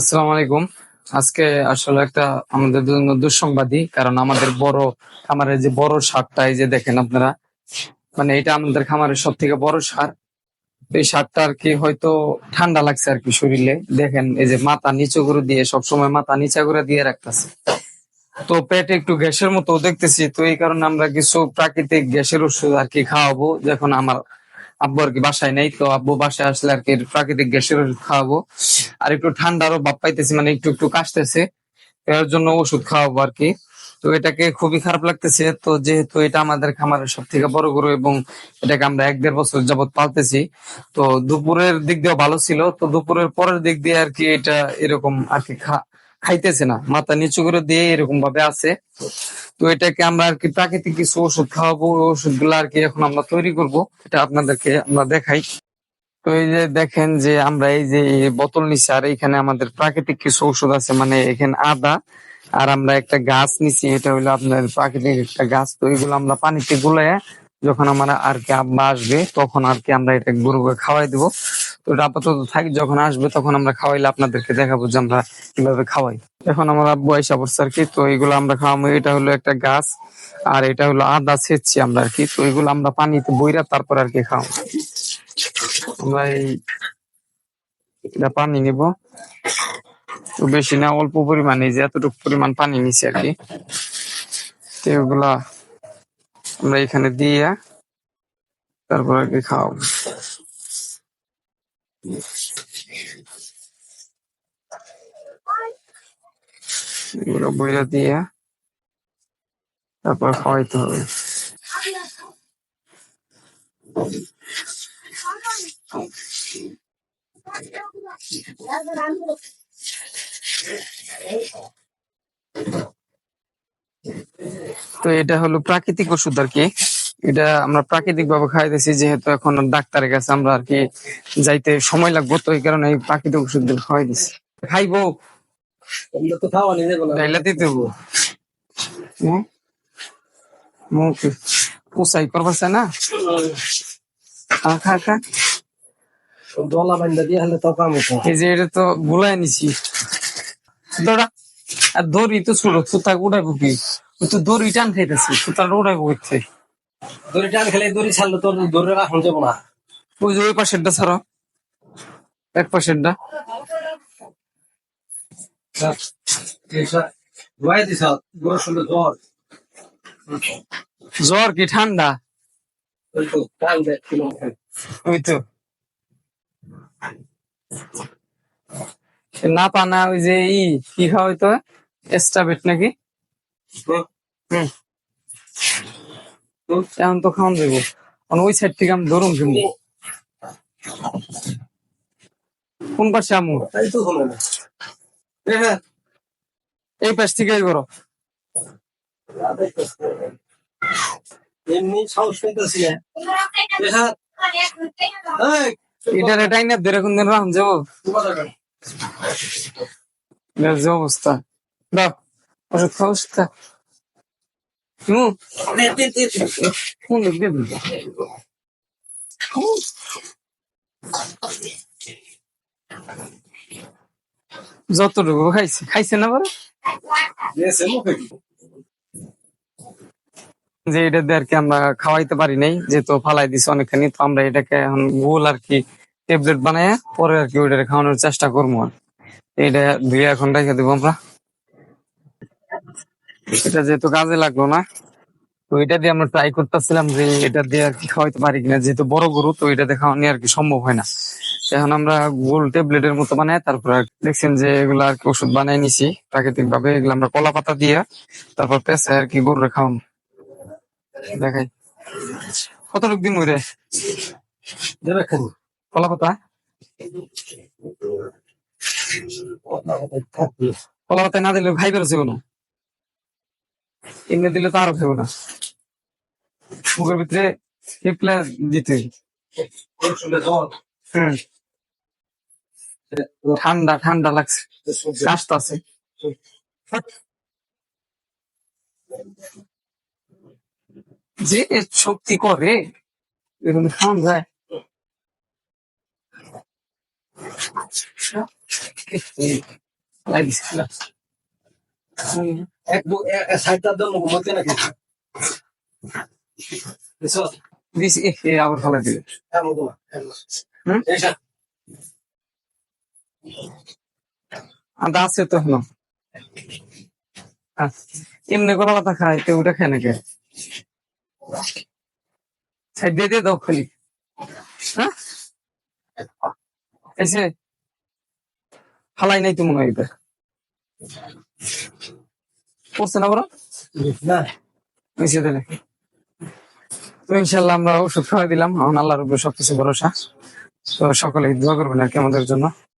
আসসালামু আলাইকুম। আজকে আসলে একটা আমাদের জন্য দুঃসংবাদী, কারণ আমাদের বড় খামারের যে বড় সারটা, এই যে দেখেন আপনারা মানে এটা আমাদের খামারের সব থেকে বড় সার। এই সারটা আর কি হয়তো ঠান্ডা লাগছে আর কি শরীরে। দেখেন, এই যে মাথা নিচু করে দিয়ে, সবসময় মাথা নিচা করে দিয়ে রাখতেছে। তো পেটে একটু গ্যাসের মতো দেখতেছি, তো এই কারণে আমরা কিছু প্রাকৃতিক গ্যাসের ওষুধ আর কি খাওয়াবো, যখন আমার আব্বু আর কি বাসায় নেই, তো আব্বু বাসায় আসলে আর কি প্রাকৃতিক গ্যাসের ওষুধ খাওয়াবো। আর একটু ঠান্ডারও ভাব পাইতেছি মানে একটু একটু কাশতেছে। এর জন্য ওষুধ খাওয়াবো আর কি। তো এটাকে খুবই খারাপ লাগতেছে, তো যেহেতু এটা আমাদের খামারের সব থেকে বড় গরু এবং এটাকে আমরা এক দেড় বছর যাবত পালতেছি, তো দুপুরের দিক দিয়েও ভালো ছিল, তো দুপুরের পরের দিক দিয়ে আর কি এটা এরকম আর কি খাইতেছে না, মাথা নিচু করে দিয়ে এরকম ভাবে আছে। তো এটাকে আমরা আর কি প্রাকৃতিক কিছু ওষুধ খাওয়াবো, ওই ওষুধগুলো আর কি এখন আমরা তৈরি করব, এটা আপনাদেরকে আমরা দেখাই। তো এই যে দেখেন যে আমরা এই যে বোতল নিছি, আর এখানে আমাদের প্রাকৃতিক কিছু ওষুধ আছে মানে এখানে আদা, আর আমরা একটা গাছ নিছি, এটা হলো আপনার প্রাকৃতিক একটা গাছ। তো এগুলো আমরা পানিতে গুলায় যখন আমরা আর কি আব্বা আসবে, তখন আর কি আমরা এটা গরুকে খাওয়াই দিব। তো এটা আপাতত থাক, যখন আসবে তখন আমরা খাওয়াইলে আপনাদেরকে দেখাবো যে আমরা কীভাবে খাওয়াই। এখন আমার আব্বু আইসা আর কি, তো এগুলো আমরা খাওয়াবো এটা হলো একটা গাছ আর এটা হলো আদা ছেচ্ছি আমরা আর কি, তো এগুলো আমরা পানিতে বইরা তারপর আর কি খাওয়াবো। আমরা এই এটা পানি নিব। তো বেশি না, অল্প পরিমাণে যে এতটুকু পরিমাণ পানি নিছি আর কি। তো এগুলা আমরা এখানে দিয়ে তারপর আর কি খাওয়াবো। এগুলো বইরা দিয়ে তারপর খাওয়াইতে হবে। তো এটা হলো প্রাকৃতিক ওষুধ আর কি। এটা আমরা প্রাকৃতিক ভাবে খাইতেছি যেহেতু এখন ডাক্তারের কাছে আমরা আর কি যাইতে সময় লাগবো তো এই কারণে এই প্রাকৃতিক ওষুধগুলো খাওয়াই দিছি খাইবো পোসাই করবার না। খা খা। দলা বান্ধা দিয়ে হলে তো কাম হতো এই যে এটা তো গুলাই নিছি। দৌড়া আর দড়ি তো ছোট সুতা উড়াইবো কি? তো দড়ি টান খাইতেছি সুতাটা উড়াইবো হচ্ছে দড়ি টান খেলে দড়ি ছাড়লে তোর দড়ি রাখুন যাব না। ওই যে ওই পাশেরটা ছাড়ো। এক পাশেরটা। জ্বর। কি ঠান্ডা? ওই তো না পানা ওই যে ই কি খাওয়াই তো এস্টাবেট নাকি? হুম। এখন তো খাওয়ান দেবো। ওই সাইড থেকে আমি ধরুন কিন্তু কোন পাশে আমু? না। হ্যাঁ এই পাশ থেকে করো। এমনি সাহস পেতেছি হ্যাঁ। এটা রেটাই না দেড় কোন দিন যাব। অবস্থা। দাও ওষুধ যতটুকু খাইছে খাইছে না বলো যে এটা দিয়ে আর কি আমরা খাওয়াইতে পারি নাই যেহেতু ফালাই দিছে অনেকখানি তো আমরা এটাকে এখন গোল আর কি ট্যাবলেট বানায় পরে আর কি ওইটা খাওয়ানোর চেষ্টা করব আর এটা ধুয়ে এখন রেখে দেবো আমরা এটা যেহেতু কাজে লাগল না তো এটা দিয়ে আমরা ট্রাই করতেছিলাম যে এটা দিয়ে আর কি খাওয়াইতে পারি কিনা। যেহেতু বড় গরু তো এটা দিয়ে খাওয়ানি আর কি সম্ভব হয় না। এখন আমরা গোল ট্যাবলেটের মতো বানাই তারপর দেখছেন যে এগুলো আর কি ওষুধ বানাই নিছি। প্রাকৃতিক ভাবে এগুলো আমরা কলা পাতা দিয়ে তারপর পেঁচে আর কি গরুরে খাওয়াম। দেখাই। কতটুক দিন ওইরে দেবে খানি কলা পাতা কলা পাতায় না দিলে খাই বেরোছে কোনো? এমনি দিলে তো আরও খাব না মুখের ভিতরে টিপলে দিতে ঠান্ডা ঠান্ডা লাগছে কাশটা আছে যে শক্তি করে এরকম খাওয়া যায় দিছি। এক দু সাইডটার জন্য ঘুমাতে নাকি? এ, এ আবার ফেলাই দিবে। হ্যাঁ? এইসা আর আছে তো হলো এমনি কলা পাতা খায় তো ওটা খায় নাকি? সাইড দিয়ে দিয়ে দাও খালি। হ্যাঁ? এসে ফালাই নাই তো মনে হয় পড়ছে না বড়? না। এসে দিলে তো ইনশাল্লাহ আমরা ওষুধ খাওয়াই দিলাম। এখন আল্লাহর উপরে সবকিছু ভরসা। তো সকলে দোয়া করবেন আর কি আমাদের জন্য।